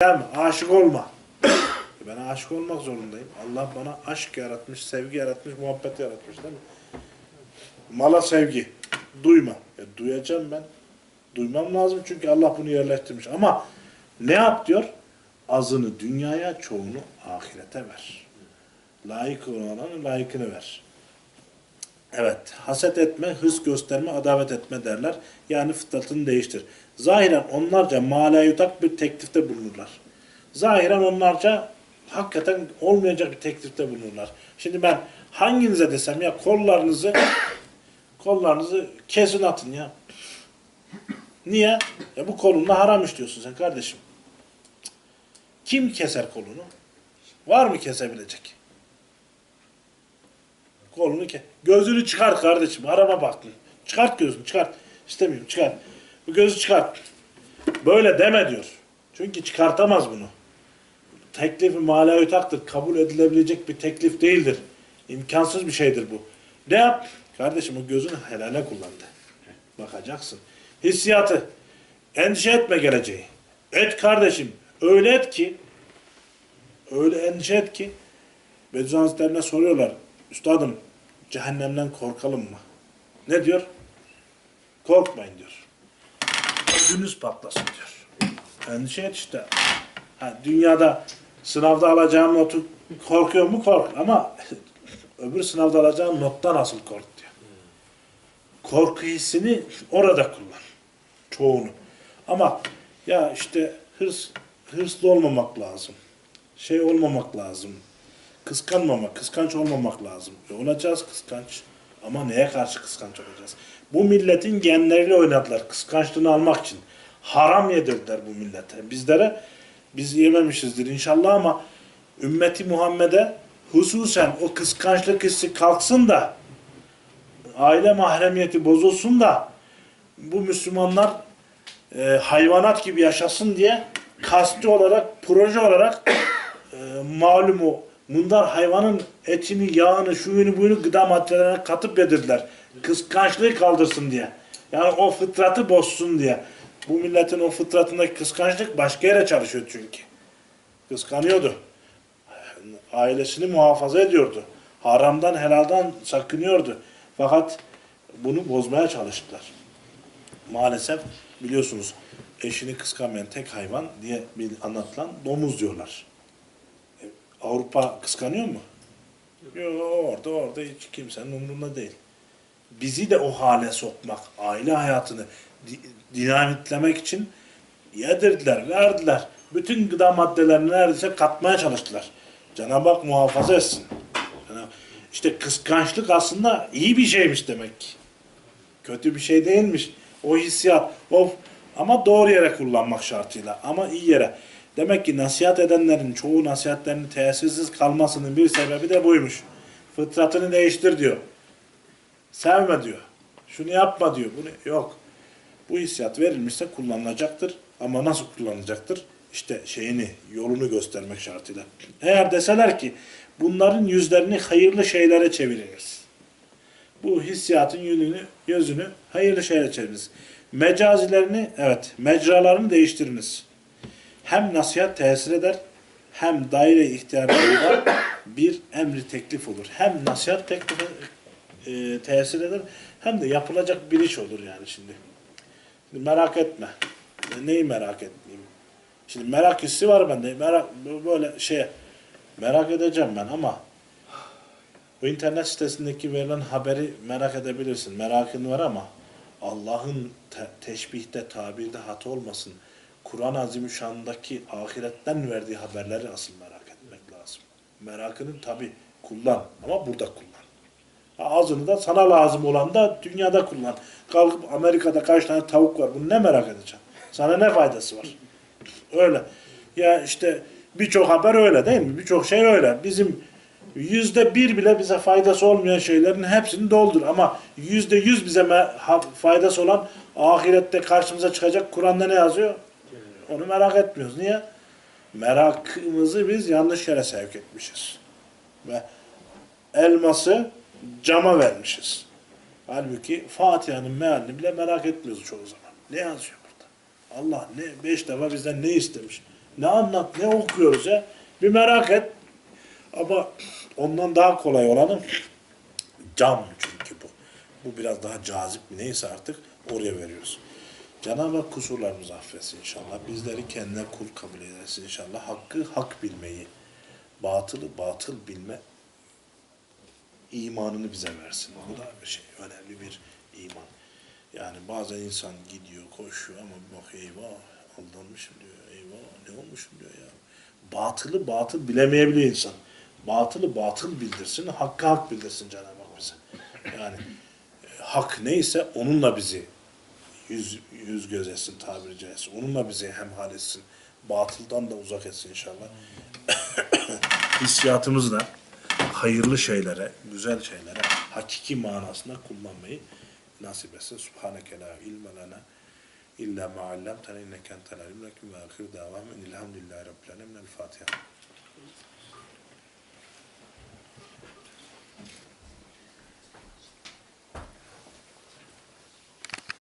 Gelme, aşık olma. Ben aşık olmak zorundayım. Allah bana aşk yaratmış, sevgi yaratmış, muhabbet yaratmış değil mi? Mala sevgi. Duyma. E, duyacağım ben. Duymam lazım çünkü Allah bunu yerleştirmiş. Ama ne yap diyor? Azını dünyaya, çoğunu ahirete ver. Layık olanın layıkını ver. Evet, haset etme, hırs gösterme, adavet etme derler. Yani fıtratını değiştir. Zahiren onlarca malayutak bir teklifte bulunurlar. Zahiren onlarca hakikaten olmayacak bir teklifte bulunurlar. Şimdi ben hanginize desem ya kollarınızı kollarınızı kesin atın ya. Niye? Ya bu kolunla haram işliyorsun sen kardeşim. Kim keser kolunu? Var mı kesebilecek? Kolunu ke. Gözünü çıkart kardeşim. Harama baktın. Çıkart gözünü çıkart. İstemiyorum çıkart. Bu gözü çıkart. Böyle deme diyor. Çünkü çıkartamaz bunu. Teklifi malayutaktır. Kabul edilebilecek bir teklif değildir. İmkansız bir şeydir bu. Ne yap? Kardeşim o gözünü helale kullandı. Bakacaksın. Hissiyatı. Endişe etme geleceği. Et kardeşim. Öyle et ki öyle endişe et ki Bediüzzaman soruyorlar. Üstadım cehennemden korkalım mı? Ne diyor? Korkmayın diyor. Ödünüz patlasın diyor. Endişe et işte. Ha, dünyada sınavda alacağın notu korkuyor mu? Kork. Ama öbür sınavda alacağın nottan asıl kork diyor. Korku hissini orada kullan. Çoğunu. Ama ya işte hırs, hırslı olmamak lazım. Şey olmamak lazım. Kıskanmamak, kıskanç olmamak lazım. E olacağız kıskanç. Ama neye karşı kıskanç olacağız? Bu milletin genleriyle oynadılar kıskançlığını almak için. Haram yedirdiler bu millete. Bizlere biz yememişizdir inşallah ama ümmeti Muhammed'e hususen o kıskançlık hissi kalksın da aile mahremiyeti bozulsun da bu Müslümanlar e, hayvanat gibi yaşasın diye kasti olarak, proje olarak e, malum o mundar hayvanın etini, yağını, şuyunu, buyunu gıda maddelerine katıp yedirdiler. Kıskançlığı kaldırsın diye. Yani o fıtratı bozsun diye. Bu milletin o fıtratındaki kıskançlık başka yere çalışıyor çünkü. Kıskanıyordu. Ailesini muhafaza ediyordu. Haramdan, helaldan sakınıyordu. Fakat bunu bozmaya çalıştılar. Maalesef biliyorsunuz eşini kıskanmayan tek hayvan diye bir anlatılan domuz diyorlar. Avrupa kıskanıyor mu? Yok orada orada hiç kimsenin umurunda değil. Bizi de o hale sokmak, aile hayatını di- dinamitlemek için yedirdiler, verdiler. Bütün gıda maddelerini neredeyse katmaya çalıştılar. Cenab-ı Hak muhafaza etsin. Yani işte kıskançlık aslında iyi bir şeymiş demek ki. Kötü bir şey değilmiş. O hissiyat, o ama doğru yere kullanmak şartıyla. Ama iyi yere. Demek ki nasihat edenlerin çoğu nasihatlerinin tesirsiz kalmasının bir sebebi de buymuş. Fıtratını değiştir diyor. Sevme diyor. Şunu yapma diyor. Bunu yok. Bu hissiyat verilmişse kullanılacaktır. Ama nasıl kullanılacaktır? İşte şeyini, yolunu göstermek şartıyla. Eğer deseler ki bunların yüzlerini hayırlı şeylere çeviriniz. Bu hissiyatın yönünü, gözünü hayırlı şeylere çeviriniz. Mecazilerini, evet, mecralarını değiştiriniz. Hem nasihat tesir eder, hem daire ihtiyarlarında bir emri teklif olur. Hem nasihat teklifi e, tesir eder, hem de yapılacak bir iş olur yani şimdi. Şimdi merak etme. Neyi merak etmeyeyim? Şimdi merak hissi var bende. Merak, böyle şey merak edeceğim ben ama bu internet sitesindeki verilen haberi merak edebilirsin. Merakın var ama Allah'ın te- teşbihte, tabirde hata olmasın. Kur'an-ı Azimüşşan'daki ahiretten verdiği haberleri asıl merak etmek lazım. Merakını tabi kullan ama burada kullan. Ağzını da sana lazım olan da dünyada kullan. Kalkıp Amerika'da kaç tane tavuk var bunu ne merak edeceksin? Sana ne faydası var? Öyle. Ya işte birçok haber öyle değil mi? Birçok şey öyle. Bizim yüzde bir bile bize faydası olmayan şeylerin hepsini doldur. Ama yüzde yüz bize faydası olan ahirette karşımıza çıkacak Kur'an'da ne yazıyor? Onu merak etmiyoruz. Niye? Merakımızı biz yanlış yere sevk etmişiz. Ve elması cama vermişiz. Halbuki Fatiha'nın mealini bile merak etmiyoruz çoğu zaman. Ne yazıyor burada? Allah ne beş defa bizden ne istemiş? Ne anlat, ne okuyoruz ya? Bir merak et. Ama ondan daha kolay olanı cam çünkü bu. Bu biraz daha cazip neyse artık oraya veriyoruz. Cenab-ı Hak kusurlarımızı affetsin inşallah. Bizleri kendine kul kabul edersin inşallah. Hakkı hak bilmeyi, batılı batıl bilme imanını bize versin. Bu da bir şey, önemli bir iman. Yani bazen insan gidiyor, koşuyor ama bakıyor eyvah aldanmışım diyor. Eyvah ne olmuşum diyor ya. Batılı batıl bilemeyebiliyor insan. Batılı batıl bildirsin, hakkı hak bildirsin Cenab-ı Hak bize. Yani e, hak neyse onunla bizi yüz, yüz göz etsin tabiri caizse. Onunla bizi hemhal etsin. Batıldan da uzak etsin inşallah. Hissiyatımızı da hayırlı şeylere, güzel şeylere, hakiki manasında kullanmayı nasip etsin. Subhaneke la ilme lena illa ma allamtena inneke entel alimul hakim ve ahir davam enilhamdülillahi rabbil alemin. El.